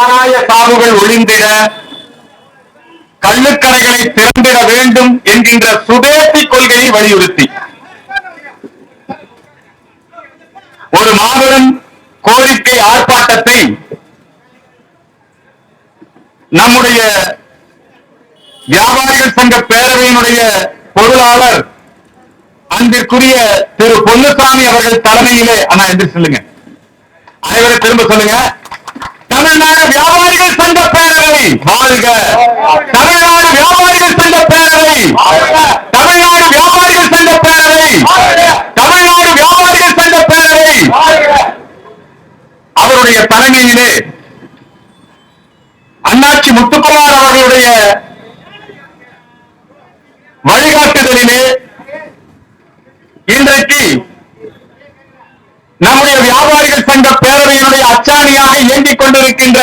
சாராய சாவுகள் ஒளிந்திட கள்ளுக்கடைகளை திறந்திட வேண்டும் என்கின்ற சுதேசி கொள்கையை வலியுறுத்தி. ஒரு மாபெரும் கோரிக்கை ஆர்ப்பாட்டத்தை நம்முடைய வியாபாரிகள் சங்க பேரவையினுடைய பொருளாளர் அன்பிற்குரிய திரு பொன்னுசாமி அவர்கள் தலைமையிலே அண்ணா எந்திரிச்சு சொல்லுங்க. அனைவரும் திரும்ப சொல்லுங்க. தமிழ்நாடு வியாபாரிகள் சங்க பேரவை. வாழ்க. தமிழ்நாடு வியாபாரிகள் சங்க பேரவை. தமிழ்நாடு வியாபாரிகள் சங்க பேரவை. தமிழ்நாடு வியாபாரிகள் சங்க பேரவை. அவருடைய தலைமையிலே அண்ணாச்சி முத்துக்குமார் அவர்களுடைய வழிகாட்டுதலிலே இன்றைக்கு நம்முடைய வியாபாரிகள் சங்க பேரவையினுடைய அச்சாணியாக இயங்கிக் கொண்டிருக்கின்ற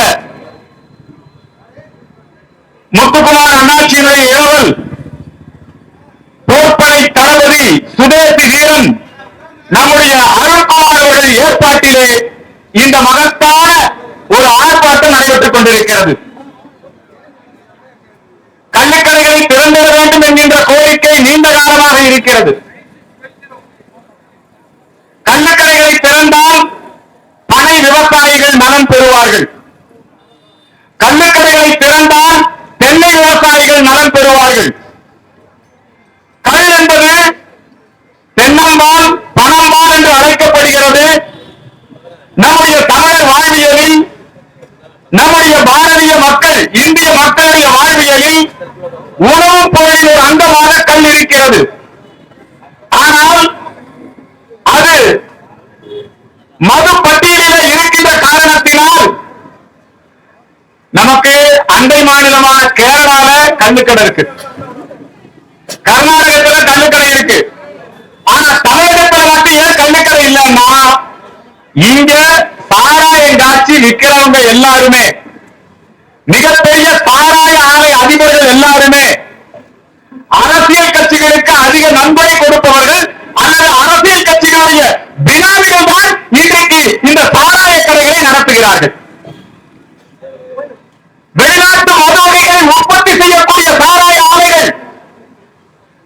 முத்துக்குமார் அண்ணாச்சியினுடைய ஏவல் போர்ப்படை தளபதி சுதேசி வீரன் நம்முடைய அருண்குமார் அவர்கள் ஏற்பாட்டிலே இந்த மகத்தான ஒரு ஆர்ப்பாட்டம் நடைபெற்றுக் கொண்டிருக்கிறது. கள்ளுக்கடைகளை திறந்திட வேண்டும் என்கின்ற கோரிக்கை நீண்ட காலமாக இருக்கிறது. கள்ளக்கடை விவசாயிகள் நலன் பெறுவார்கள். கள்ளுக்கடைகளை திறந்தால் தென்னை விவசாயிகள் நலன் பெறுவார்கள். கள் என்பது தென்னம்பால் பணம்பால் என்று அழைக்கப்படுகிறது. நம்முடைய தமிழர் வாழ்வியலில் நம்முடைய பாரதிய மக்கள் இந்திய மக்களுடைய வாழ்வியலில் உணவுப் பொருளில் ஒரு அங்கமாக கல் இருக்கிறது. ஆனால் அது மது பட்டியலில் நமக்கு அண்டை மாநிலமான கேரளால கல்லுக்கடை இருக்கு. கர்நாடகத்துல கல்லுக்கடை இருக்கு. ஆனா தமிழகத்துல மட்டும் ஏன் கல்லுக்கடை இல்லைன்னா இங்க சாராயம் காட்சி விற்கிறவங்க எல்லாருமே மிகப்பெரிய சாராய ஆலை அதிபர்கள் எல்லாருமே அரசியல் கட்சிகளுக்கு அதிக நன்கொடை கொடுப்பவர்கள் அல்லது அரசியல் கட்சிகளுடைய பினாமிகள் தான் இன்றைக்கு இந்த சாராய கடைகளை நடத்துகிறார்கள் வெளிநாட்டு மது வகைகளை உற்பத்தி செய்யக்கூடிய சாராய ஆலைகள்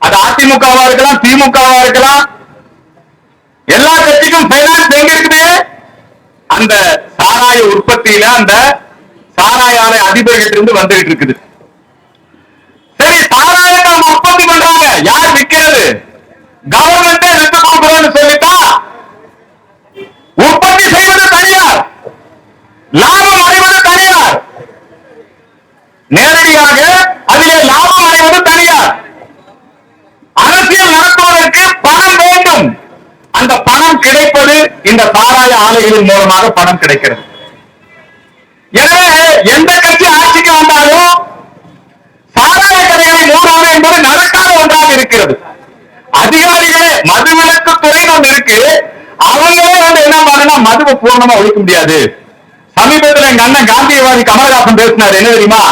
அது அதிமுகவா இருக்கலாம் திமுகவா இருக்கலாம். எல்லா கட்சிக்கும் பைனான்ஸ் எங்க இருக்குது? அந்த சாராய உற்பத்தியில அந்த சாராய ஆலை அதிபர்கிட்ட இருந்து வந்துகிட்டு இருக்குது. சரி சாராயத்தை அவங்க உற்பத்தி பண்றாங்க. யார் விற்கிறது? கவர்மெண்டே வித்து கொடுக்குறோம்னு சொல்லிட்டா? உற்பத்தி செய்வது தனியார். லாபம் அடைவது தனியார் நேரடியாக அதிலே லாபம் அடைவது தனியார் அரசியல் நடத்துவதற்கு பணம் வேண்டும் அந்த பணம் கிடைப்பது இந்த சாராய ஆலைகளின் மூலமாக பணம் கிடைக்கிறது. எனவே எந்த கட்சி ஆட்சிக்கு வந்தாலும் சாராய கடைகளை மூடாது என்பது நடக்காத ஒன்றாக இருக்கிறது. அதிகாரிகளே மதுவிலக்கு துறை ஒன்று இருக்கு. அவங்களே வந்து என்ன பண்ணா மதுவை பூர்ணமா ஒழிக்க முடியாது. சமீபத்தில் எங்க அண்ணன் காந்தியவாதி கமலஹாசன் பேசினார் என்ன தெரியுமா?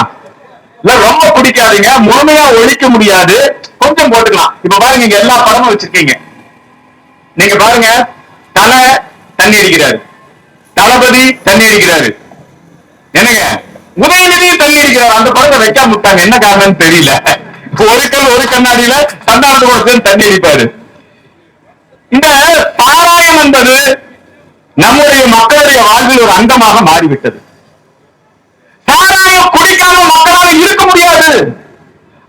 இல்ல ரொம்ப பிடிக்காதீங்க முழுமையா ஒழிக்க முடியாது. கொஞ்சம் போட்டுக்கலாம். இப்ப பாருங்க இங்க எல்லா படமும் வச்சிருக்கீங்க. நீங்க பாருங்க தலை தண்ணி அடிக்கிறாரு தளபதி தண்ணி அடிக்கிறாரு என்னங்க? உதயநிதி தண்ணி அடிக்கிறார் அந்த படத்தை வைக்காம விட்டாங்க என்ன காரணம்னு தெரியல. ஒரு கல் ஒரு கண்ணாடியில தண்டாண்டு கொடுத்து தண்ணி அடிப்பாரு இந்த சாராயம் என்பது நம்முடைய மக்களுடைய வாழ்வில் ஒரு அங்கமாக மாறிவிட்டது. சாராயம் குடிக்காம மக்களால் இருக்க முடியாது.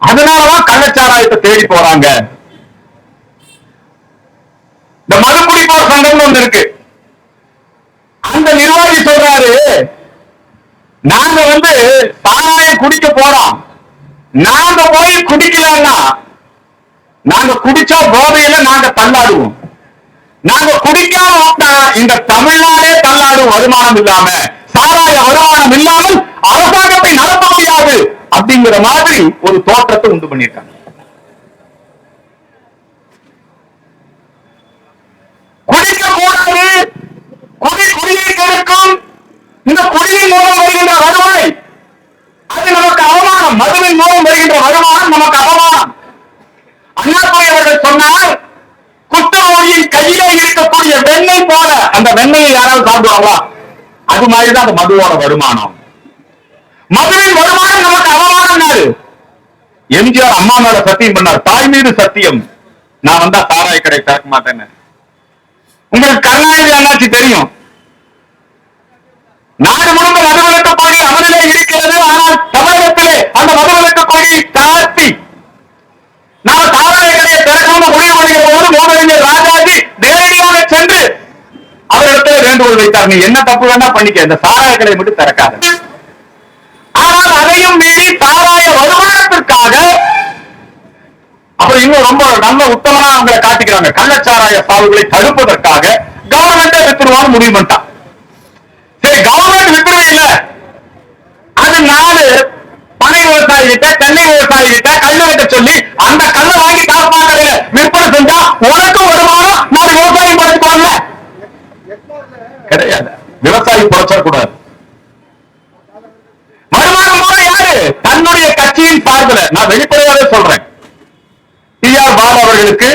அதனாலதான் கள்ளச்சாராயத்தை தேடி போறாங்க. இந்த மது குடிப்போர் சங்கம்னு ஒன்று இருக்கு. நாங்க வந்து சாராயம் குடிக்க போறோம். நாங்க போய் குடிக்கலன்னா நாங்க குடிச்சா போதையில நாங்க தள்ளாடுவோம். நாங்க குடிக்காம விட்டா இந்த தமிழ்நாடே தள்ளாடும் வருமானம் இல்லாம சாராய வருமானம் இல்லாமல் அரசாங்கத்தை நடத்த முடியாது அப்படிங்கிற மாதிரி ஒரு தோற்றத்தை உண்டு பண்ணியிருக்காங்க குடிக்க கூடாது குடி குடியை கெடுக்கும் இந்த குடியின் மூலம் வருகின்ற வருவாய் அது நமக்கு அவமானம் மதுவின் மூலம் வருகின்ற வருமானம் நமக்கு அவமானம் அண்ணாதுரை அவர்கள் சொன்னார் குற்றவாளியின் கையிலே இருக்கக்கூடிய வெண்ணெய் போல அந்த வெண்ணெயை யாராவது சாப்பிடுவாங்களா? அது மாதிரிதான் அந்த மதுவோட வருமானம். மதுவின் வருமானம் நமக்கு அவமானம் எம்ஜிஆர் அம்மா மேல சத்தியம் பண்ணார். தாய் மீது சத்தியம். நான் வந்தா சாராய கடை திறக்க மாட்டேன்னு. உங்களுக்கு கருணாநிதி அண்ணாச்சி தெரியும். நாடு முழுக்க மதுவிலக்கு கொள்கை அமலிலே இருக்கிறது. ஆனால் தமிழகத்திலே அந்த மதுவிலக்கு கொள்கையை தாழ்த்தி நாம சாராய திறக்காம முடிவு பண்ணுகிற போது மோதறிஞர் ராஜாஜி நேரடியாக சென்று அவரிடத்தில் வேண்டுகோள் வைத்தார். நீ என்ன தப்பு வேணா பண்ணிக்க. இந்த சாராயங்களை மட்டும் திறக்காத. ஆனால் அதையும் மீறி சாராய வருமானத்திற்காக அப்புறம் இன்னும் ரொம்ப நல்ல உத்தமனா அவங்களை காட்டிக்கிறாங்க. கள்ளச்சாராய சாவுகளை தடுப்பதற்காக கவர்மெண்டே வித்துருவான்னு முடிவு பண்ணிட்டான். சரி கவர்மெண்ட் வித்துருவே இல்லை. அது நாலு பனை விவசாயி கிட்ட தென்னை விவசாயி கிட்ட கல்லு வைக்க சொல்லி அந்த கல்லை வாங்கி டாஸ்மாக் கடையில விற்பனை செஞ்சா உனக்கும் வருமானம் நான் விவசாயம் படைச்சுக்கலாம்ல கிடையாது. விவசாயி பொழைச்சிடக்கூடாது வருமானம் போல யாரு? தன்னுடைய கட்சியின் சார்பில். நான் வெளிப்படையாவே சொல்றேன். டி ஆர் பாபு அவர்களுக்கு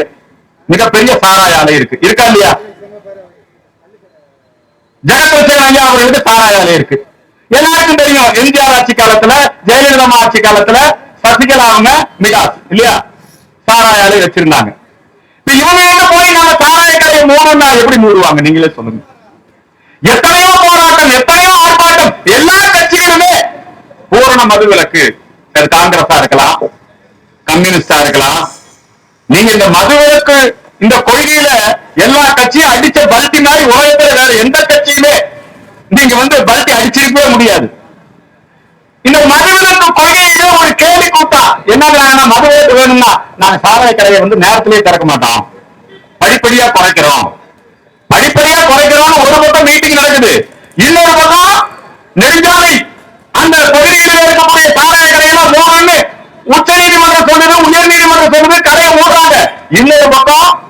மிகப்பெரிய சாராய ஆலை இருக்கு. இருக்கா இல்லையா? ஜெகத்ரட்சகன் ஐயா அவர்களுக்கு சாராய ஆலை இருக்கு. எல்லாருக்கும் தெரியும் எம்ஜிஆர் ஆட்சி காலத்துல ஜெயலலிதா ஆட்சி காலத்துல சசிகலா அவங்க மிகாஸ் இல்லையா? சாராயாலே வச்சிருந்தாங்க. இப்ப இவங்க எங்க போய் நம்ம சாராய கடையை மூடணும்னா எப்படி மூடுவாங்க? நீங்களே சொல்லுங்க. எத்தனையோ போராட்டம் எத்தனையோ ஆர்ப்பாட்டம் எல்லா கட்சிகளுமே பூரண மதுவிலக்கு அது காங்கிரஸா இருக்கலாம் கம்யூனிஸ்டா இருக்கலாம். நீங்க இந்த மதுவிலக்கு இந்த கொள்கையில எல்லா கட்சியும் அடிச்ச பல்ட்டி மாதிரி உலகத்துல வேற எந்த கட்சியுமே நீங்க வந்து பல்டி அடிச்சிருக்கவே முடியாது. இந்த மதுவிலக்கு கொள்கையிலே ஒரு கேலி கூட்டா என்ன மது வேணும்னா நாங்க சாராய கடையை வந்து நேரத்திலேயே திறக்க மாட்டோம். படிப்படியா குறைக்கிறோம். படிப்படியா குறைக்கிறோம் ஒரு பக்கம் மீட்டிங் நடக்குது. இன்னொரு பக்கம் நெடுஞ்சாலை அந்த பகுதிகளில் இருக்கக்கூடிய சாராய கடையெல்லாம் மூடணும்னு உச்ச நீதிமன்றம் சொல்லுது உயர் நீதிமன்றம் சொல்லுது கடையை மூடுறாங்க. இன்னொரு பக்கம்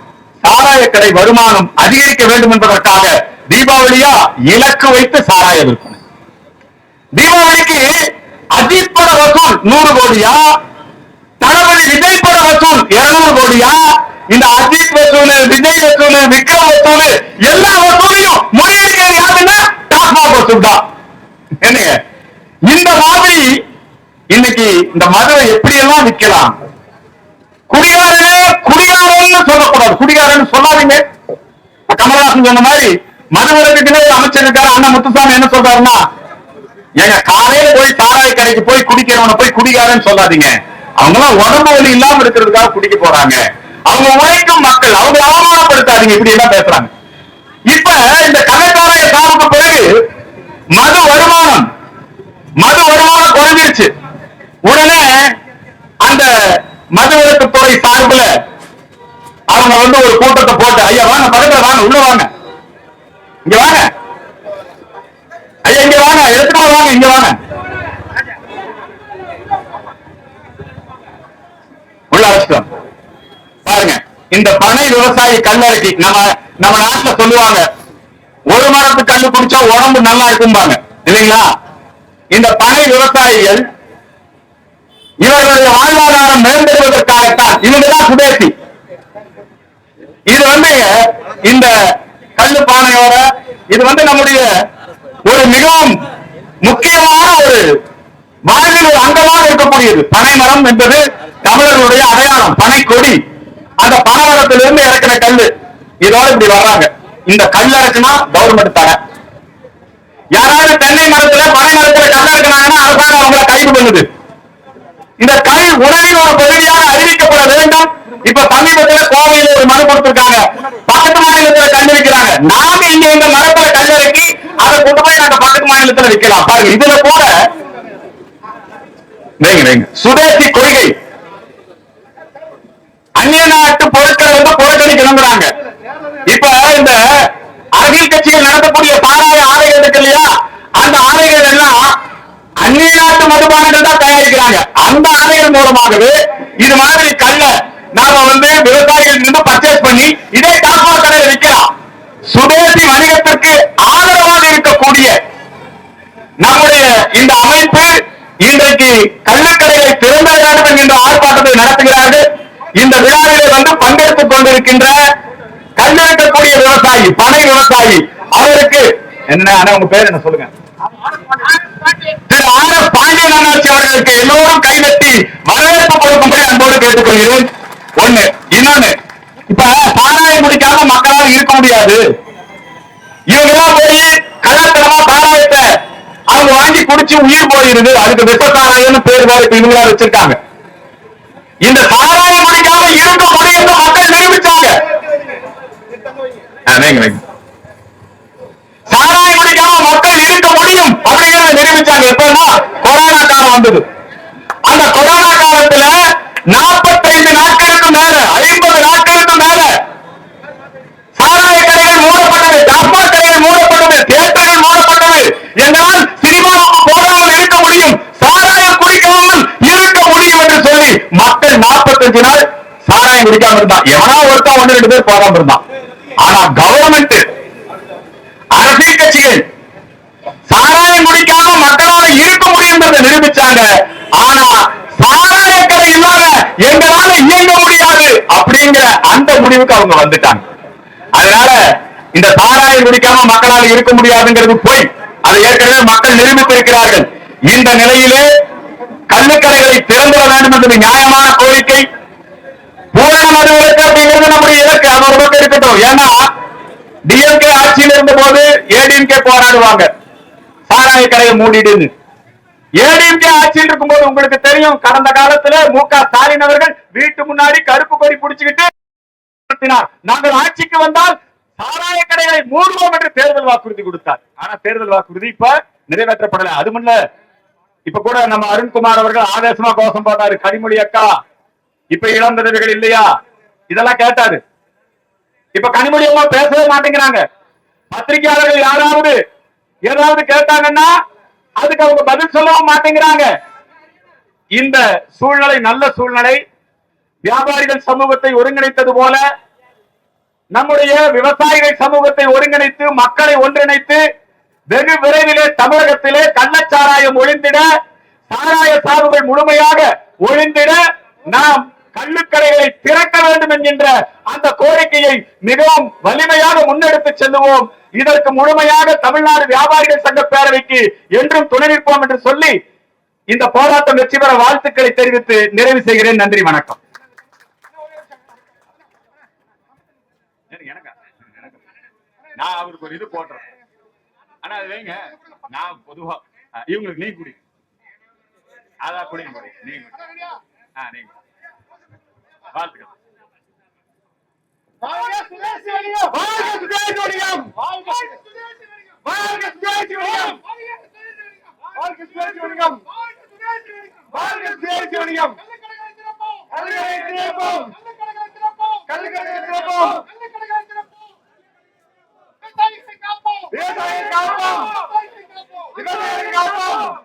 சாராய கடை வருமானம் அதிகரிக்க வேண்டும் என்பதற்காக தீபாவளியா இலக்கு வைத்து சாராய விற்பனை. தீபாவளிக்கு அஜித் பட வசூல் நூறு கோடியா? தளபதி விஜய் பட வசூல் இருநூறு கோடியா? இந்த அஜித் வசூல் விஜய் வசூல் விக்ரம் வசூல் எல்லா வசூலையும் முறியடிக்கிறது யாருன்னா டாஸ்மாக் வசூல் தான். என்னங்க? இந்த மாதிரி இன்னைக்கு இந்த மதுவை எப்படி எல்லாம் விற்கலாம்? குடிகாரனே குடிகாரன்னு சொல்லக்கூடாது. குடிகாரன்னு சொல்லாதீங்க. கமலஹாசன் சொன்ன மாதிரி மதுவிலக்குக்குனே ஒரு அமைச்சர் இருக்காரு அண்ணன் முத்துசாமி என்ன சொல்றாருன்னா எங்க காலையில போய் சாராய கடைக்கு போய் குடிக்கிறவன போய் குடிக்காதன்னு சொல்லாதீங்க. அவங்க எல்லாம் உடம்பு வலி இல்லாம இருக்கிறதுக்காக குடிக்க போறாங்க. அவங்க உழைக்கும் மக்கள் அவங்க அவமானப்படுத்தாதீங்க. இப்படி எல்லாம் பேசுறாங்க? இப்ப இந்த கலைக்காரைய சாவுக்கு பிறகு மது வருமானம் மது வருமானம் குறைஞ்சிருச்சு. உடனே அந்த மதுவிலக்கு துறை சார்புல அவங்க வந்து ஒரு கூட்டத்தை போட்டு ஐயா வாங்க பக்கத்துல வாங்க உள்ள வாங்க. இங்க வாங்க. ஐயா இங்க வாங்க. எடுத்துட்டு வாங்க இங்க வாங்க. உள்ள அழைச்சிட்டோம் பாருங்க இந்த பனை விவசாயி கல்லறைக்கு நம்ம நம்ம நாட்டுல சொல்லுவாங்க ஒரு மரத்து கல்லு குடிச்சா உடம்பு நல்லா இருக்கும்பாங்க. இல்லைங்களா? இந்த பனை விவசாயிகள் இவர்களுடைய வாழ்வாதாரம் மேம்படுவதற்காகத்தான் இவங்க தான் சுதேசி. இது வந்து இந்த கல்லு பானையோட இது வந்து நம்முடைய ஒரு மிகவும் முக்கியமான ஒரு வாழ்வில் ஒரு அங்கமாக இருக்கக்கூடியது. பனை மரம் என்பது தமிழர்களுடைய அடையாளம். பனை கொடி. அந்த பனைமரத்திலிருந்து இறக்கிற கல்லு. இதோட இப்படி வர்றாங்க. இந்த கல் இறக்குனா கவர்மெண்ட் தர யாராவது தென்னை மரத்துல பனை மரத்துல கல் இறக்குனாங்கன்னா அரசாங்கம் அவங்கள கைது பண்ணுது. இந்த கல் உணவின் ஒரு பகுதியாக அறிவிக்கப்பட வேண்டும். இப்ப சமீபத்துல கோவையில ஒரு மனு கொடுத்திருக்காங்க. பக்கத்து மாநிலத்துல கல் நாம இங்க இந்த மரத்துல கல் இறக்கி அதை கொண்டு போய் நாங்க பக்கத்து மாநிலத்துல விற்கலாம். பாருங்க இதுல கூட வைங்க வைங்க. சுதேசி கொள்கை. அந்நிய நாட்டு பொருட்களை வந்து புறக்கணிக்கணுங்கிறாங்க இப்ப இந்த அரசியல் கட்சியில் நடத்தக்கூடிய பாராய ஆலைகள் இருக்கு இல்லையா? அந்த ஆலைகள் எல்லாம் அந்நிய நாட்டு மதுபானங்கள் தான் தயாரிக்கிறாங்க. அந்த ஆலைகள் மூலமாகவே இது மாதிரி கல்ல நாம வந்து விவசாயிகள் இருந்து பர்ச்சேஸ் பண்ணி இதே டாஸ்மாக் கடையில் விற்கலாம் சுதேசி வணிகத்திற்கு ஆதரவாக இருக்கக்கூடிய நம்முடைய இந்த அமைப்பு கள்ளக்கடையை கள்ளுக்கடைகளை திறந்த வேண்டும் என்ற ஆர்ப்பாட்டத்தை நடத்துகிறார்கள். இந்த விழாவிலே வந்து பங்கெடுத்துக் கொண்டிருக்கின்ற கல்லெடுக்கக்கூடிய விவசாயி பனை விவசாயி. அவருக்கு என்ன உங்க பேர் என்ன சொல்லுங்க? திரு ஆர் எஸ் பாண்டியன் அண்ணாச்சி அவர்களுக்கு எல்லோரும் கைதட்டி வரவேற்பு கொடுக்கும்படி அன்போடு கேட்டுக்கொள்கிறேன். ஒண்ணு இன்னொன்னு இப்ப சாராயம் குடிக்காம மக்களால் இருக்க முடியாது. இவங்க எல்லாம் போய் வாங்கி குடிச்சு உயிர் போயிருது. அதுக்கு வெப்ப சாராயம்னு பேர் வேற இப்ப இவங்களா வச்சிருக்காங்க. இந்த சாராய குடிக்காம இருக்க முடியும் மக்கள் நிரூபிச்சாங்க. சாராய வைங்க, மக்கள் இருக்க முடியும். அப்படிங்கறத நிரூபிச்சாங்க. எப்பன்னா கொரோனா காலம் வந்தது. அந்த கொரோனா காலத்துல நாற்பத்தைந்து நாட்களுக்கு மேல ஐம்பது நாட்களுக்கு மேல சாராய கடைகள் மூடப்பட்டது டாஸ்மாக் கடைகள் மூடப்பட்டது தியேட்டர்கள் மூடப்பட்டது எங்களால் சினிமாவுக்கு போகாமல் இருக்க முடியும் சாராயம் குடிக்காமல் இருக்க முடியும் என்று சொல்லி மக்கள் 45 நாள் சாராயம் குடிக்காம இருந்தான் எவனா ஒருத்தன் ஒன்று ரெண்டு பேர் போகாம இருந்தான் ஆனா கவர்மெண்ட் அரசியல் கட்சிகள் சாராயம் குடிக்காம மக்களால இருக்க முடியும்ன்றதை நிரூபிச்சாங்க. ஆனா சாராய கடை இல்லாம எங்களால இயங்க முடியாது அப்படிங்கிற அந்த முடிவுக்கு அவங்க வந்துட்டாங்க. அதனால இந்த சாராயம் குடிக்காம மக்களால் இருக்க முடியாதுங்கிறது போய் அதை ஏற்கனவே மக்கள் நிரூபித்திருக்கிறார்கள். இந்த நிலையிலே கள்ளுக்கடைகளை திறந்துட வேண்டும் என்பது நியாயமான கோரிக்கை பூரண மதுவிலக்கு அப்படிங்கிறது நம்முடைய இலக்கு அது ஒரு பக்கம் இருக்கட்டும். ஏன்னா டிஎம்கே ஆட்சியில் இருந்த போது ஏடிஎம்கே போராடுவாங்க. சாராய கடையை மூடிடுன்னு ஏடிஎம்கே ஆட்சியில் இருக்கும்போது உங்களுக்கு தெரியும் கடந்த காலத்துல மு க ஸ்டாலின் அவர்கள் வீட்டு முன்னாடி கருப்பு கொடி புடிச்சுக்கிட்டு நாங்கள் ஆட்சிக்கு வந்தால் சாராய கடைகளை மூடுவோம் என்று தேர்தல் வாக்குறுதி கொடுத்தார். ஆனா தேர்தல் வாக்குறுதி இப்ப நிறைவேற்றப்படல. அது முன்ன இப்ப கூட நம்ம அருண்குமார் அவர்கள் ஆவேசமா கோஷம் போட்டாரு. கனிமொழி அக்கா இப்ப இளம் விதவைகள் இல்லையா? இதெல்லாம் கேட்டாரு. இப்ப கனிமொழியமா பேசவே மாட்டேங்கிறாங்க. பத்திரிகையாளர்கள் யாராவது ஏதாவது கேட்டாங்கன்னா அதுக்கு அவங்க பதில் சொல்லவும் மாட்டேங்கிறாங்க. இந்த சூழ்நிலை நல்ல சூழ்நிலை வியாபாரிகள் சமூகத்தை ஒருங்கிணைத்தது போல நம்முடைய விவசாயிகள் சமூகத்தை ஒருங்கிணைத்து மக்களை ஒன்றிணைத்து வெகு விரைவிலே தமிழகத்திலே கள்ளச்சாராயம் ஒழிந்திட சாராய சாவுகள் முழுமையாக ஒழிந்திட நாம் கள்ளுக்கடைகளை திறக்க வேண்டும் என்கின்ற அந்த கோரிக்கையை மிகவும் வலிமையாக முன்னெடுத்து செல்லுவோம். இதற்கு முழுமையாக தமிழ்நாடு வியாபாரிகள் சங்க பேரவைக்கு என்றும் துணை நிற்போம் என்று சொல்லி இந்த போராட்டம் வெற்றி பெற வாழ்த்துக்களை தெரிவித்து நிறைவு செய்கிறேன். நன்றி வணக்கம். நான் அவருக்கு ஒரு இது போடுறேன். ஆனா அது வைங்க. நான் பொதுவா இவங்களுக்கு நீ குடி. அதான் குடிங்க நீங்க ஆ நீங்க வாழ்த்துக்கள் வாழ்க! வாழ்க சுதேசிவலிங்கம்! வாழ்க! வாழ்க சுதேசிவலிங்கம்! வாழ்க! வாழ்க! கள்ளுக்கடைகளை திறப்போம்! கள்ளுக்கடைகளை திறப்போம்! கள்ளுக்கடைகளை திறப்போம்! கள்ளுக்கடைகளை திறப்போம்! விவசாயிகளை காப்போம்! காப்போம்!